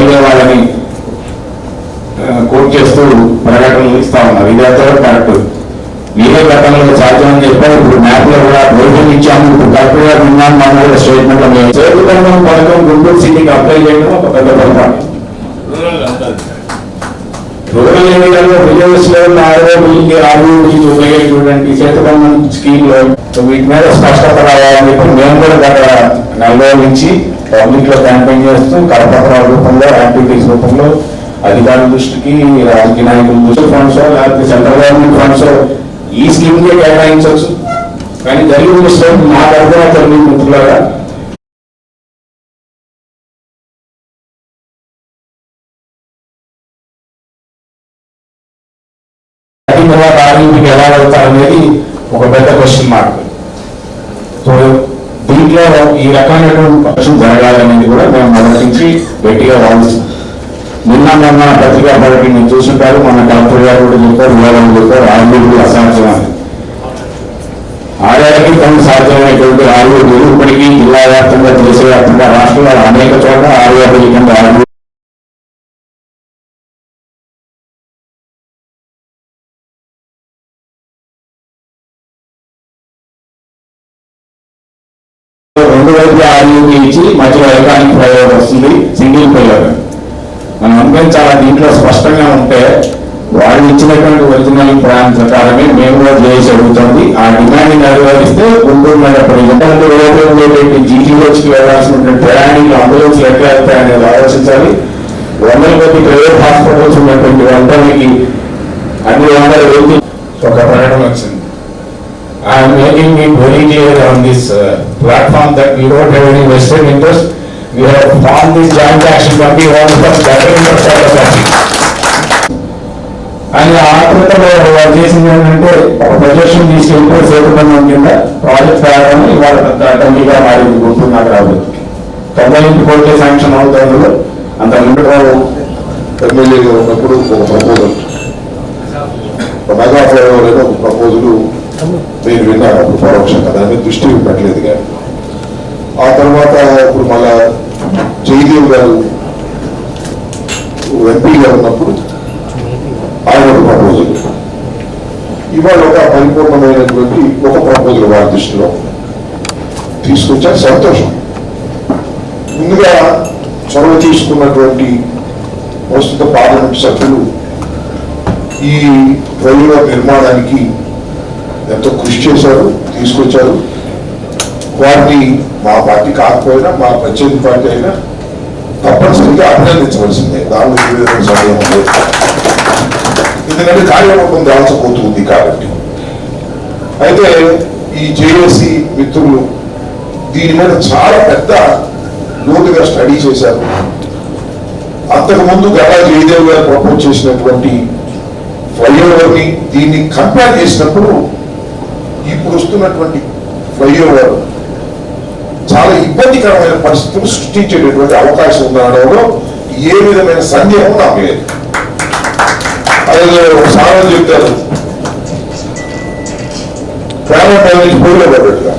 అయ్యేవాళ్ళని coat చేస్తూ ప్రకటనలు ఇస్తా ఉన్నారు. ఇది ఎంతవరకు కరెక్ట్ మీరే గతంలో సాధ్యం అని చెప్పారు. ఇప్పుడు మ్యాప్లో కూడా ప్రొవిజన్ ఇచ్చాము. ఇప్పుడు కరెక్ట్గా విన్నాను. మనం కూడా స్టేట్మెంట్లో మేము చేరుకున్నాం పథకం గుంటూరు సిటీకి అప్లై చేయడం ఒక పెద్ద పథకం రూరల్ ఏరియాలో విలేజెస్లో ఆరో వీళ్ళకి ఆరు వీళ్ళు ఉపయోగ చూడండి. చేతుకొమ్మ స్కీమ్లో వీటి మీద స్పష్టత రావాలని చెప్పి మేము కూడా గత నెల నుంచి పబ్లిక్లో క్యాంపెయిన్ చేస్తూ కరపత్రాల రూపంలో యాక్టివిటీస్ రూపంలో అధికారుల దృష్టికి రాజకీయ నాయకుల దృష్టి ఫండ్స్ లేకపోతే సెంట్రల్ గవర్నమెంట్ ఫండ్స్ ఈ స్కీమ్ కే కేటాయించవచ్చు. కానీ జరిగిన మిస్టేక్ మా తరఫున జరిగిన మిత్రులారా. అది తర్వాత ఆర్మీకి ఎలా వెళ్తారనేది ఒక పెద్ద క్వశ్చన్ మార్క్ సో దీంట్లో ఈ రకమైనటువంటి పక్షం జరగాలనేది కూడా మేము మొదటి నుంచి గట్టిగా వాదిస్తాం నిన్న మొన్న పత్రికా పార్టీ మీరు చూసుంటారు మన కలెక్టర్ గారు కూడా చెప్పారు వివరాలు చెప్పారు ఆర్మీలు అసాధ్యం ఆదాయానికి కొన్ని సాధ్యమైనటువంటి ఆరుగురు ఇప్పటికీ జిల్లా వ్యాప్తంగా దేశవ్యాప్తంగా రాష్ట్రంలో అనేక చోట్ల ఆర్మీ కింద ఆర్మీ వైపుల ఇచ్చి మధ్యలో ఎలక్ట్రానిక్ ప్రయోగం వస్తుంది సింగిల్ ప్రయోగం. మనం అనుభవించాలా దీంట్లో స్పష్టంగా ఉంటే వాళ్ళు ఇచ్చినటువంటి ఒరిజినల్ ప్లాన్ ప్రకారమే మేము కూడా చేసి అడుగుతుంది. ఆ డిమాండ్ నెరవేరిస్తే గుంటూరు మీద ఉండేటువంటి జీజీహెచ్కి వెళ్ళాల్సినటువంటి ప్రయాణికులు అంబులెన్స్ ఎట్లా వెళ్తాయనేది ఆలోచించాలి. వందల కొద్ది ప్రైవేట్ హాస్పిటల్స్ ఉన్నటువంటి వందలకి అన్ని వందల వెళ్తూ ఒక ప్రయాణం వచ్చింది. I am making it very clear on this uh, platform that we don't have any vested interest. We have formed this joint action committee on the better interest of the country. అని ఆకృతలో వాళ్ళు చేసింది ఏంటంటే ఒక projection తీసుకెళ్ళిపోయి సేతుబంధం కింద project తయారని ఇవాళ పెద్ద అటెండీగా మారింది గుంటూరు నగరాభివృద్ధికి తొంభై ఇంటి కోట్ల శాంక్షన్ అవుతుంది అంత ముందు ఎమ్మెల్యేగా ఉన్నప్పుడు ఒక ప్రపోజల్ ఒక మెగా ఫ్లైఓవర్ ఒక ప్రపోజలు నేను విన్నాను అప్పుడు పరోక్షంగా దాని మీద దృష్టి పెట్టలేదు కానీ. ఆ తర్వాత ఇప్పుడు మళ్ళా జయదేవ్ గారు ఎంపీగా ఉన్నప్పుడు ఆయన ఒక ప్రపోజల్ ఇవాళ ఒక పరిపూర్ణమైనటువంటి ఒక ప్రపోజల్ వారి దృష్టిలో తీసుకొచ్చారు. సంతోషం. ముందుగా చొరవ తీసుకున్నటువంటి ప్రస్తుత పార్లమెంట్ సభ్యులు ఈ రైల్వే నిర్మాణానికి ఎంతో కృషి చేశారు తీసుకొచ్చారు. వారిని మా పార్టీ కాకపోయినా మా ప్రత్యేక పార్టీ అయినా తప్పనిసరిగా అభినందించవలసిందే. దానిలో ఏ విధమైన సందేహం లేదు. ఎందుకంటే కార్యరూపం దాల్చబోతుంది కాబట్టి అయితే ఈ జేఏసీ మిత్రులు దీని మీద చాలా పెద్ద లోతుగా స్టడీ చేశారు. అంతకు ముందు గలా జయదేవ్ గారు ప్రపోజ్ చేసినటువంటి ఫ్లైఓవర్ని దీన్ని కంపేర్ చేసినప్పుడు ఇప్పుడు వస్తున్నటువంటి ఫ్లైఓవర్ చాలా ఇబ్బందికరమైన పరిస్థితులు సృష్టించేటటువంటి అవకాశం ఉందనడంలో ఏ విధమైన సందేహం నాకు లేదు. అదే సారం చెప్తారు. ప్రేమ డ్రైనేజ్ పోయిలో పడ్డట్టుగా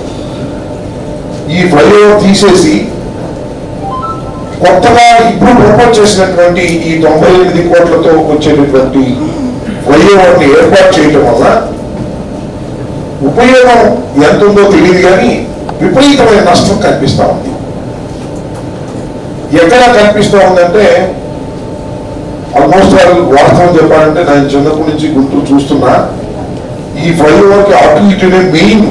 ఈ ఫ్లైఓవర్ తీసేసి కొత్తగా ఇప్పుడు ప్రపోజ్ చేసినటువంటి ఈ తొంభై ఎనిమిది కోట్లతో వచ్చేటటువంటి ఫ్లైఓవర్ని ఏర్పాటు చేయటం వల్ల ఉపయోగం ఎంత ఉందో తెలియదు కానీ విపరీతమైన నష్టం కనిపిస్తా ఉంది. ఎక్కడ కనిపిస్తా ఉందంటే ఆల్మోస్ట్ వాళ్ళు వాస్తవం చెప్పాలంటే నేను చిన్నప్పటి నుంచి గుంటూరు చూస్తున్నా ఈ ఫ్లైఓవర్కి అటు ఇటునే మెయిన్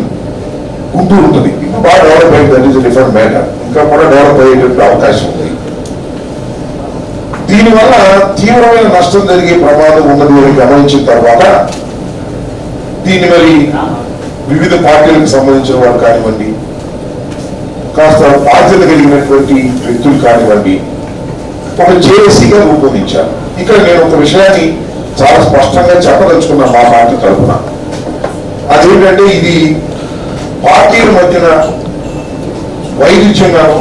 గుంటూరు ఉంటుంది. ఇంకా బాగా డెవలప్ అయింది. దట్ ఈస్ డిఫరెంట్ మ్యాటర్ ఇంకా కూడా డెవలప్ అయ్యేటువంటి అవకాశం ఉంది. దీనివల్ల తీవ్రమైన నష్టం జరిగే ప్రమాదం ఉన్నది అని గమనించిన తర్వాత దీన్ని మరి వివిధ పార్టీలకు సంబంధించిన వారు కానివ్వండి కాస్త బాధ్యత కలిగినటువంటి వ్యక్తులు కానివ్వండి ఒక జేఏసీగా రూపొందించారు. ఇక్కడ నేను ఒక విషయాన్ని చాలా స్పష్టంగా చెప్పదలుచుకున్నా మా పార్టీ తరఫున. అదేంటంటే ఇది పార్టీల మధ్యన వైరుధ్యంగాను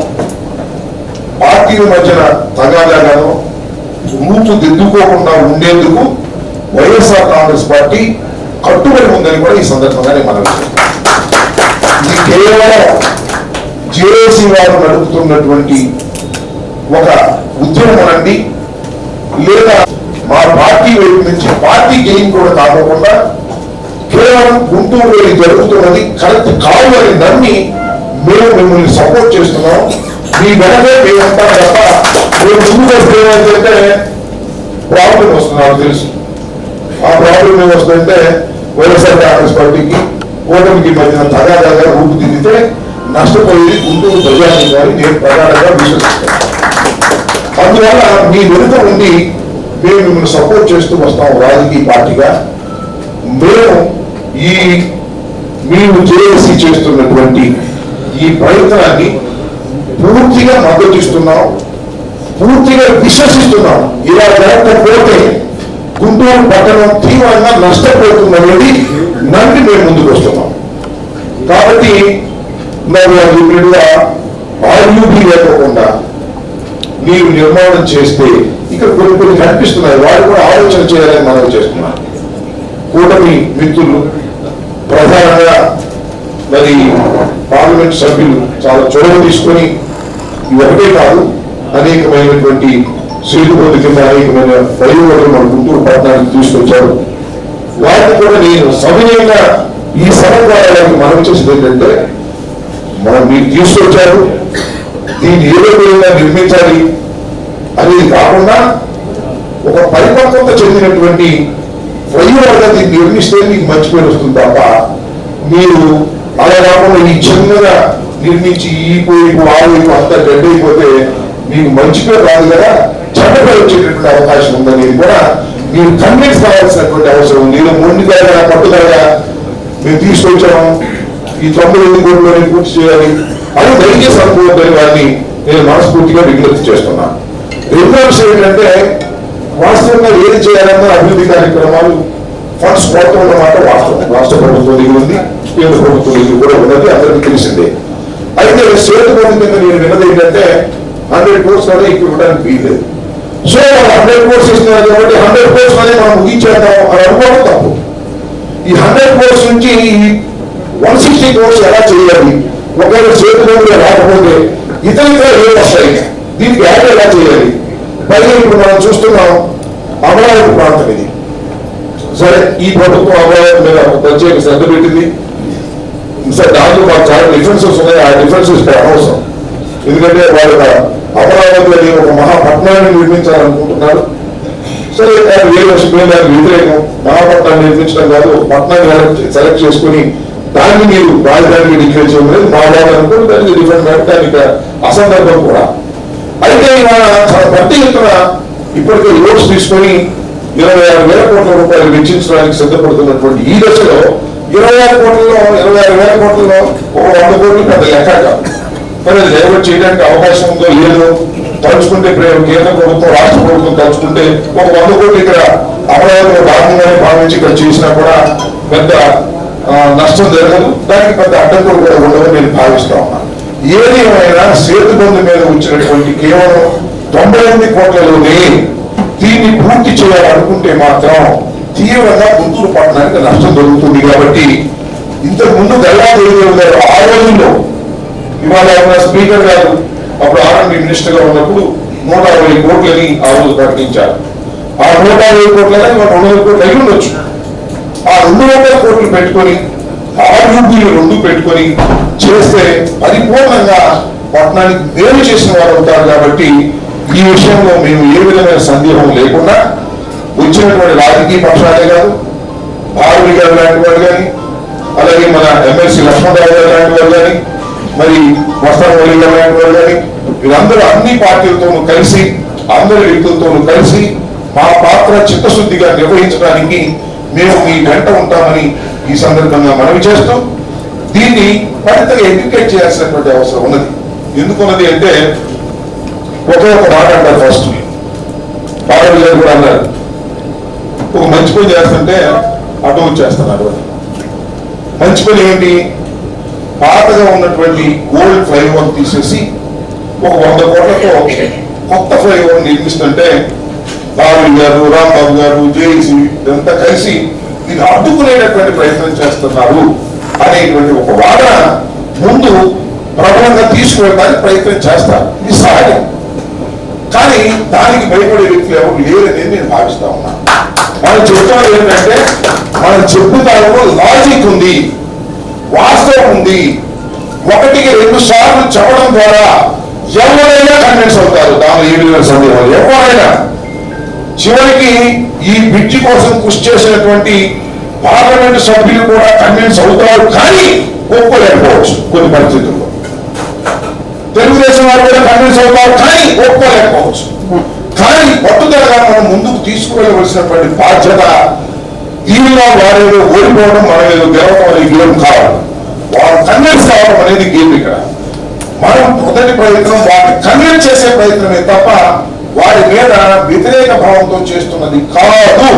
పార్టీల మధ్యన తగాదాగాను రూపు దిద్దుకోకుండా ఉండేందుకు వైఎస్ఆర్ కాంగ్రెస్ పార్టీ కట్టుబడి ఉందని కూడా ఈ సందర్భంగా నేను మనం ఇది కేవలం జేఏసీ వారు నడుపుతున్నటువంటి ఒక ఉద్యమం అండి లేదా మా పార్టీ వైపు నుంచి పార్టీ గెయిన్ కూడా కాకుండా కేవలం గుంటూరులో జరుగుతున్నది కరెక్ట్ కాదు అని నమ్మి మేము మిమ్మల్ని సపోర్ట్ చేస్తున్నాం. మీ వెనకే మేము ఉంటాం తప్ప మేము ముందుకు వస్తే ప్రాబ్లం వస్తున్నారు తెలుసు. ఆ ప్రాబ్లం ఏమొస్తుందంటే వైఎస్ఆర్ కాంగ్రెస్ పార్టీకి ఓటమికి మధ్యన తగాదాగా రూపుదిద్దితే నష్టపోయేది గుంటూరు ప్రజానికాన్ని నేను ప్రధానంగా విశ్వసిస్తాను. అందువల్ల మీ వెనుక ఉండి మేము మిమ్మల్ని సపోర్ట్ చేస్తూ వస్తాం రాజకీయ పార్టీగా. మేము ఈ మేము జేఏసీ చేస్తున్నటువంటి ఈ ప్రయత్నాన్ని పూర్తిగా మద్దతు ఇస్తున్నాం పూర్తిగా విశ్వసిస్తున్నాం. ఇలా జరగకపోతే గుంటూరు పట్టణం తీవ్రంగా నష్టపోతుందనేది నమ్మి మేము ముందుకు వస్తున్నాం. కాబట్టి మరి అది చెప్పినట్టుగా ఆర్యూబీ లేకోకుండా మీరు నిర్మాణం చేస్తే ఇక్కడ కొన్ని కొన్ని కనిపిస్తున్నాయి. వారు కూడా ఆలోచన చేయాలని మనం చేస్తున్నాం. కూటమి మిత్రులు ప్రధానంగా మరి పార్లమెంట్ సభ్యులు చాలా చొరవ తీసుకొని ఇవి ఒకటే కాదు అనేకమైనటువంటి సేతుబోధ కింద అనేకమైన ప్రయోగాలు మన గుంటూరు పట్టణానికి తీసుకొచ్చారు. వాటిని కూడా నేను సవినయంగా ఈ సభ మనం చేసేది ఏంటంటే మనం మీరు తీసుకొచ్చారు దీన్ని ఏదో విధంగా నిర్మించాలి అనేది కాకుండా ఒక పరిపక్వత చెందినటువంటి ఫ్లైఓవర్గా దీన్ని నిర్మిస్తే మీకు మంచి పేరు వస్తుంది తప్ప మీరు అలా కాకుండా ఈ చిన్నగా నిర్మించి ఈ వైపు ఆ వైపు అంతా గడ్డ అయిపోతే మీకు మంచి పేరు రాదు కదా. చెడ్డ వచ్చేటటువంటి అవకాశం ఉందనేది కూడా మీరు కన్విన్స్ కావాల్సినటువంటి అవసరం నేను ఏదో పట్టుదలగా మేము తీసుకొచ్చాము. ఈ తొంభై ఎనిమిది కోట్లని పూర్తి చేయాలి. అది దయచేసి అనుకోవద్దని వారిని నేను మనస్ఫూర్తిగా విజ్ఞప్తి చేస్తున్నాను రెండో విషయం ఏంటంటే వాస్తవంగా ఏది చేయాలన్నా అభివృద్ధి కార్యక్రమాలు ఫండ్స్ పోవటం అన్నమాట వాస్తవం. రాష్ట్ర ప్రభుత్వం దగ్గర ఉంది కేంద్ర ప్రభుత్వం దగ్గర కూడా ఉన్నది అందరికీ తెలిసిందే. అయితే స్టేట్ బంధు నేను విన్నది ఏంటంటే హండ్రెడ్ కోర్స్ అనేది ఇక్కడ ఇవ్వడానికి వీల్లేదు. సో హండ్రెడ్ కోర్స్ ఇస్తున్నారు కాబట్టి హండ్రెడ్ కోర్స్ అనేది మనం ముగించేద్దాం అని అనుకోవడం తప్పు. ఈ హండ్రెడ్ కోర్స్ నుంచి వన్ సిక్స్టీ కోర్స్ ఎలా చేయాలి? ఒకవేళ చేతిలో రాకపోతే ఇతర ఇతర ఏం వస్తాయి దీనికి యాడ్ ఎలా చేయాలి? పైగా ఇప్పుడు మనం చూస్తున్నాం అమరావతి ప్రాంతం ఇది. సరే ఈ ప్రభుత్వం అమరావతి మీద ఒక ప్రత్యేక శ్రద్ధ పెట్టింది. సరే దాంట్లో మాకు చాలా డిఫరెన్సెస్ ఉన్నాయి. ఆ డిఫరెన్సెస్ అనవసరం. ఎందుకంటే వాళ్ళ అమరావతి అనే ఒక మహాపట్నాన్ని నిర్మించాలనుకుంటున్నారు. సరే ఆయన వేరే వర్షం దానికి వ్యతిరేకం మహాపట్నాన్ని నిర్మించడం కాదు ఒక పట్నాన్ని సెలెక్ట్ చేసుకుని దాన్ని మీరు రాజధానికి డిక్లేర్ చేయడం అనేది మా వాళ్ళు అనుకుంటే దానికి డిఫరెంట్ మ్యాటర్ దానికి అసందర్భం కూడా. అయితే ఇవాళ చాలా పెద్ద ఎత్తున ఇప్పటికే లోన్స్ తీసుకొని ఇరవై ఆరు వేల కోట్ల రూపాయలు వెచ్చించడానికి సిద్ధపడుతున్నటువంటి ఈ దశలో ఇరవై ఆరు కోట్లలో ఇరవై ఆరు వేల కోట్లలో ఒక వంద కోట్లు పెద్ద లెక్క కాదు. మరి అది డైవర్ట్ చేయడానికి అవకాశం ఉందో లేదు తలుచుకుంటే కేంద్ర ప్రభుత్వం రాష్ట్ర ప్రభుత్వం తలుచుకుంటే ఒక వంద కోట్లు ఇక్కడ అమరావతిలో భాగంగానే భావించి ఇక్కడ చేసినా కూడా పెద్ద నష్టం జరగదు. దానికి పెద్ద అడ్డంకులు కూడా ఉండవని నేను భావిస్తా ఉన్నాను ఏది ఏమైనా సేతు బంధు మీద ఉంచినటువంటి కేవలం తొంభై ఎనిమిది కోట్లలోనే దీన్ని పూర్తి చేయాలనుకుంటే మాత్రం తీవ్రంగా గుంటూరు పట్టణానికి నష్టం జరుగుతుంది కాబట్టి ఇంతకు ముందు గల్లాదేవి గారు ఆ రోజుల్లో ఇవాళ ఆయన స్పీకర్ గారు అప్పుడు ఆర్ఎండి మినిస్టర్గా ఉన్నప్పుడు నూట అరవై కోట్లని ఆ రోజు ప్రకటించారు. ఆ నూట అరవై కోట్లని ఇవాళ రెండు వందల కోట్లు అయి ఉండొచ్చు. ఆ రెండు వందల కోట్లు పెట్టుకొని ఆర్యూబీలు రెండు పెట్టుకొని చేస్తే పరిపూర్ణంగా పట్టణానికి మేలు చేసిన వారు అవుతారు కాబట్టి ఈ విషయంలో మేము ఏ విధమైన సందేహం లేకుండా వచ్చినటువంటి రాజకీయ పక్షాలే కాదు భారతి గారు లాంటి వాళ్ళు కానీ అలాగే మన ఎమ్మెల్సీ లక్ష్మణరావు గారు లాంటి వాళ్ళు కానీ మరి వస్త్ర గారు వారు కానీ వీరందరూ అన్ని పార్టీలతోనూ కలిసి అందరి వ్యక్తులతోనూ కలిసి మా పాత్ర చిత్తశుద్ధిగా నిర్వహించడానికి మేము మీ వెంట ఉంటామని ఈ సందర్భంగా మనవి చేస్తూ దీన్ని మరింతగా ఎడ్యుకేట్ చేయాల్సినటువంటి అవసరం ఉన్నది. ఎందుకున్నది అంటే ఒకే ఒక మాట అంటారు ఫస్ట్ బాబాజీ గారు కూడా అన్నారు ఒక మంచి పని చేస్తుంటే అటు వచ్చేస్తున్నారు. మంచి పని ఏంటి? పాతగా ఉన్నటువంటి ఓల్డ్ ఫ్లైఓవర్ తీసేసి ఒక వంద కోట్లతో కొత్త ఫ్లైఓవర్ నిర్మిస్తుంటే రాహుల్ గారు రాంబాబు గారు జేఈసీ ఇదంతా కలిసి దీన్ని అడ్డుకునేటటువంటి ప్రయత్నం చేస్తున్నారు అనేటువంటి ఒక వాదన ముందు ప్రబలంగా తీసుకువెళ్ళడానికి ప్రయత్నం చేస్తారు. ఇది సహజం. కానీ దానికి భయపడే వ్యక్తులు ఎవరు లేరనేది నేను భావిస్తా ఉన్నాను మనం చెప్తాం ఏంటంటే మనం చెప్పుతాము లాజిక్ ఉంది ఒకటికి రెండు సార్లు చెప్పడం ద్వారా ఎవరైనా కన్విన్స్ అవుతారు. దానిలో ఏ విధంగా సందేహం ఎవరైనా. చివరికి ఈ బ్రిడ్జి కోసం కృషి చేసినటువంటి పార్లమెంట్ సభ్యులు కూడా కన్విన్స్ అవుతారు కానీ ఒప్పుకోలేకపోవచ్చు కొన్ని పరిస్థితుల్లో. తెలుగుదేశం వారు కూడా కన్విన్స్ అవుతారు కానీ ఒప్పుకోలేకపోవచ్చు. కానీ పట్టుదలగా మనం ముందుకు తీసుకువెళ్ళవలసినటువంటి బాధ్యత దీనిలో వారేదో ఓడిపోవడం మనం ఏదో గెలవడం అనేది గేమ్ కావాలి కన్విన్స్ అవ్వడం అనేది గేమ్ ఇక్కడ మనం మొదటి ప్రయత్నం వారిని కన్విన్స్ చేసే ప్రయత్నమే తప్ప వారి మీద వ్యతిరేక భావంతో చేస్తున్నది కాదు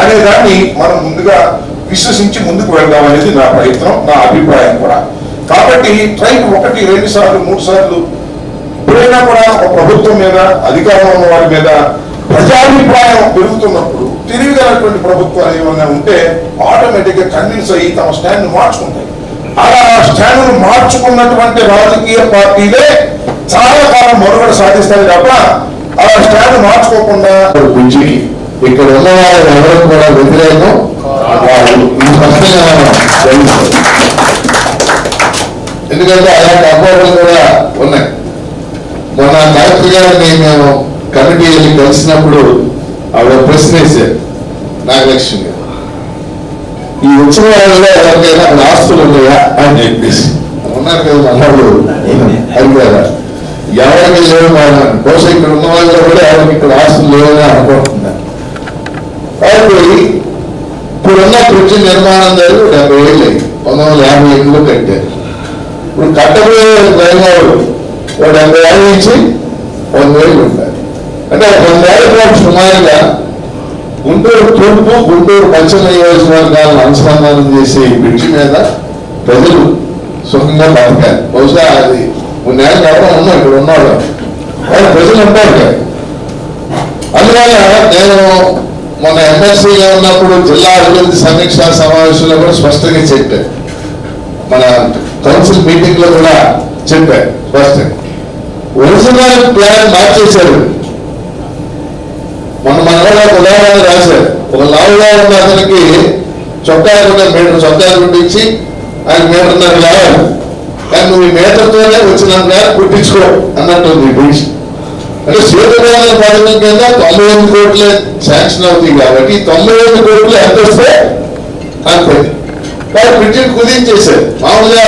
అనే దాన్ని మనం ముందుగా విశ్వసించి ముందుకు వెళ్దాం అనేది నా ప్రయత్నం నా అభిప్రాయం కూడా. కాబట్టి ట్రైన్ ఒకటి రెండు సార్లు మూడు సార్లు. ఎప్పుడైనా కూడా ఒక ప్రభుత్వం మీద అధికారంలో ఉన్న వారి మీద ప్రజాభిప్రాయం పెరుగుతున్నప్పుడు తిరిగినటువంటి ప్రభుత్వాలు ఏమైనా ఉంటే ఆటోమేటిక్గా కన్విన్స్ అయ్యి తమ స్టాండ్ మార్చుకుంటాయి. అలా స్టాండ్ మార్చుకున్నటువంటి రాజకీయ పార్టీలే చాలా కాలం మనుగడ సాధిస్తాయి తప్ప అలా స్టాండ్ మార్చుకోకుండా బ్రిడ్జికి ఇక్కడ ఉన్న వాళ్ళు ఎవరికి కూడా వ్యతిరేకం వాళ్ళు ఎందుకంటే అలాంటి అపోహలు కూడా ఉన్నాయి. మొన్న కలెక్టర్ గారిని మేము కమిటీ వెళ్ళి కలిసినప్పుడు ఆవిడ ప్రశ్న వేశారు. నాగలక్ష్మి ఈ వచ్చిన వాళ్ళలో ఎవరికైనా అక్కడ ఆస్తులు ఉన్నాయా అని చెప్పేసి. ఉన్నారు కదా మనవాళ్ళు అడిగారా ఎవరికి లేవు వాళ్ళు బహుశా ఇక్కడ ఉన్న వాళ్ళు కూడా ఎవరికి ఇక్కడ ఆస్తులు లేవని అనుకుంటున్నారు. కాబట్టి ఇప్పుడున్న బ్రిడ్జి నిర్మాణం జరిగి డెబ్బై ఏళ్ళు. పంతొమ్మిది వందల యాభై ఎనిమిదిలో కట్టారు. ఇప్పుడు కట్టబోయే డ్రైవర్ ఒక డెబ్బై ఏళ్ళ నుంచి వంద ఏళ్ళు ఉంటారు అంటే ఒక వందేళ్ళ పాటు సుమారుగా గుంటూరు తూర్పు గుంటూరు పశ్చిమ నియోజకవర్గాలను అనుసంధానం చేసే ఈ బ్రిడ్జి మీద ప్రజలు సుఖంగా బతకాలి బహుశా అది కొన్నేళ్ళు కావడం ఉన్నాం ఇక్కడ ఉన్నాడు వాళ్ళు ప్రజలు ఉంటారు కదా అందువల్ల నేను మన ఎమ్మెల్సీగా ఉన్నప్పుడు జిల్లా అభివృద్ధి సమీక్షా సమావేశంలో కూడా స్పష్టంగా చెప్పాను మన కౌన్సిల్ మీటింగ్లో కూడా చెప్పాను స్పష్టంగా. ఒరిజినల్ ప్లాన్ మార్చేశారు. మొన్న మనలో ఒక ఉదాహరణ రాశారు. ఒక లావుగా ఉన్న అతనికి చొక్కా కూడా మీటర్ చొక్కా కుట్టించి ఆయన మీటర్న్నర లావాలి కానీ నువ్వు ఈ మీటర్తోనే వచ్చినంత కుట్టించుకో అన్నట్టుంది ఈ అంటే సీతరాజన పథకం కింద తొంభై ఎనిమిది కోట్లే శాంక్షన్ అవుతుంది కాబట్టి తొంభై ఎనిమిది కోట్లు ఎంత వస్తే అంతే కాబట్టి బ్రిటిష్ కుదించేశారు. మామూలుగా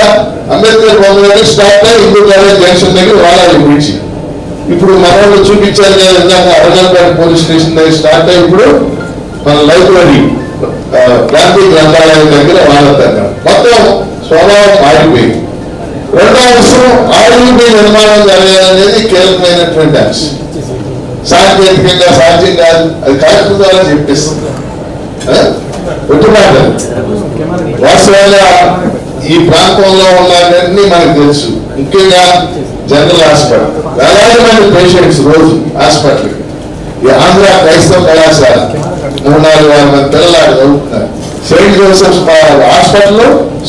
అంబేద్కర్ బొమ్మ స్టాప్ స్టార్ట్ జంక్షన్ దగ్గర వాళ్ళ బ్రిటిష్. ఇప్పుడు మన వాళ్ళు చూపించారు కదా ఇందాక అరగల్పేట పోలీస్ స్టేషన్ దగ్గర స్టార్ట్ అయ్యి ఇప్పుడు మన లైబ్రరీ గాంధీ గ్రంథాలయం దగ్గర వాడతారు మొత్తం స్వభావం మారిపోయింది. రెండో అంశం ఆడిపోయి నిర్మాణం జరగాలనేది కీలకమైనటువంటి అంశం. సాంకేతికంగా సాధ్యం కాదు అది కలెక్టర్ ద్వారా చెప్పిస్తుంది ఒట్టుమాట వాస్తవంగా ఈ ప్రాంతంలో ఉన్నవన్నీ మనకు తెలుసు. ముఖ్యంగా జనరల్ హాస్పిటల్. వేలాది మంది పేషెంట్స్ రోజు హాస్పిటల్ ఈ ఆంధ్ర క్రైస్తవ కళాశాల మూడు నాలుగు వేల మంది పిల్లలు చదువుతున్నారు. Saint Joseph Hospital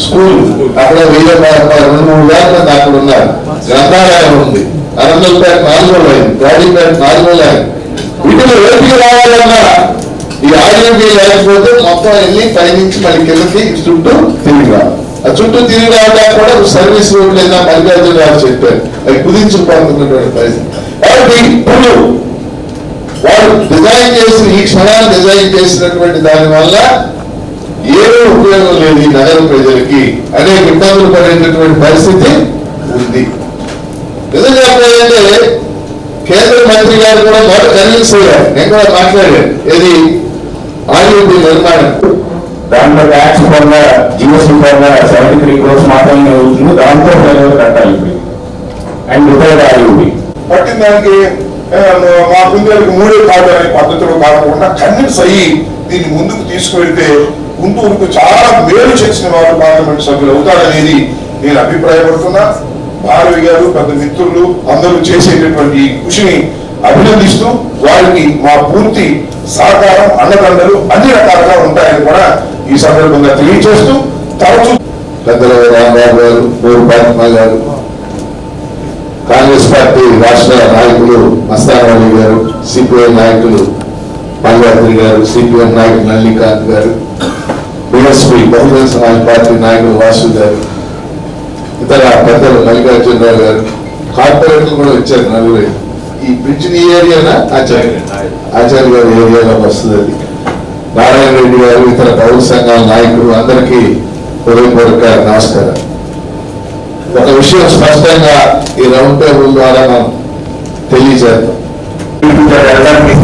School. అక్కడ వెయ్యి రెండు మూడు వేల మంది అక్కడ ఉన్నారు. గ్రంథాలయం ఉంది. అరంగల్పేట నాలుగో లైన్ గాడిపేట నాలుగో లైన్. వీటిలో ఏపీకి రావాలన్నా ఈ ఆర్యూబీ లేకపోతే మొత్తం వెళ్ళి పైనుంచి మళ్ళీ కిందకి చుట్టూ తిరిగి రావాలి. చుట్టూ తిరిగి రావడానికి కూడా సర్వీస్ రోడ్ లేదా మల్లికార్జున గారు చెప్పారు. అవి కుదించుకోవాలనుకున్నటువంటి పరిస్థితి. కాబట్టి ఇప్పుడు వాళ్ళు డిజైన్ చేసిన ఈ క్షణాన్ని డిజైన్ చేసినటువంటి దాని వల్ల ఏమీ ఉపయోగం లేదు ఈ నగర ప్రజలకి. అనేక ఇబ్బందులు పడేటటువంటి పరిస్థితి ఉంది. నిజం చెప్పాలంటే కేంద్ర మంత్రి గారు కూడా మొదట కన్విన్స్ అయ్యారు. నేను కూడా మాట్లాడాను. ఇది ఆర్యూపీ నిర్మాణం. దాంట్లో ట్యాక్స్ పరంగా జిఎస్టీ పరంగా సెవెంటీ త్రీ క్రోర్స్ మాత్రమే అవుతుంది దాంతో ప్రజలు కట్టాలి అండ్ రిపేర్ ఆయుడి పట్టిన దానికి మా గుండెలకు మూడే కాదు అనే పద్ధతిలో కాకుండా కన్విన్స్ అయ్యి దీన్ని ముందుకు తీసుకువెళ్తే గుంటూరుకు చాలా మేలు చేసిన వారు పార్లమెంట్ సభ్యులు అవుతారనేది నేను అభిప్రాయపడుతున్నా. భారవి గారు పెద్ద మిత్రులు అందరూ చేసేటటువంటి కృషిని అభినందిస్తూ వారికి మా పూర్తి సహకారం అండదండలు అన్ని రకాలుగా ఉంటాయని కూడా ఈ సందర్భంగా తెలియజేస్తూ తరచూ పెద్దల రామబాబు గారు బోరు గారు కాంగ్రెస్ పార్టీ రాష్ట్ర నాయకులు మస్తాన్ గారు సిపిఐ నాయకులు మల్లాద్రి గారు సిపిఎం నాయకులు నల్లికాంత్ గారు బిఎస్పీ బహుజన సమాజ్ పార్టీ నాయకులు వాసు గారు ఇతర పెద్దలు మల్లికార్జునరావు గారు కార్పొరేట్లు కూడా వచ్చారు నలుగురు. ఈ బ్రిడ్జ్ ఏరియానా? ఆచార్య. ఆచార్య గారి ఏరియాలో వస్తుంది అది. నారాయణ రెడ్డి గారు ఇతర పౌర సంఘాల నాయకులు అందరికీ హృదయపూర్వక నమస్కారం. ఒక విషయం స్పష్టంగా ఈ రౌండ్ టేబుల్ ద్వారా మనం తెలియజేద్దాం.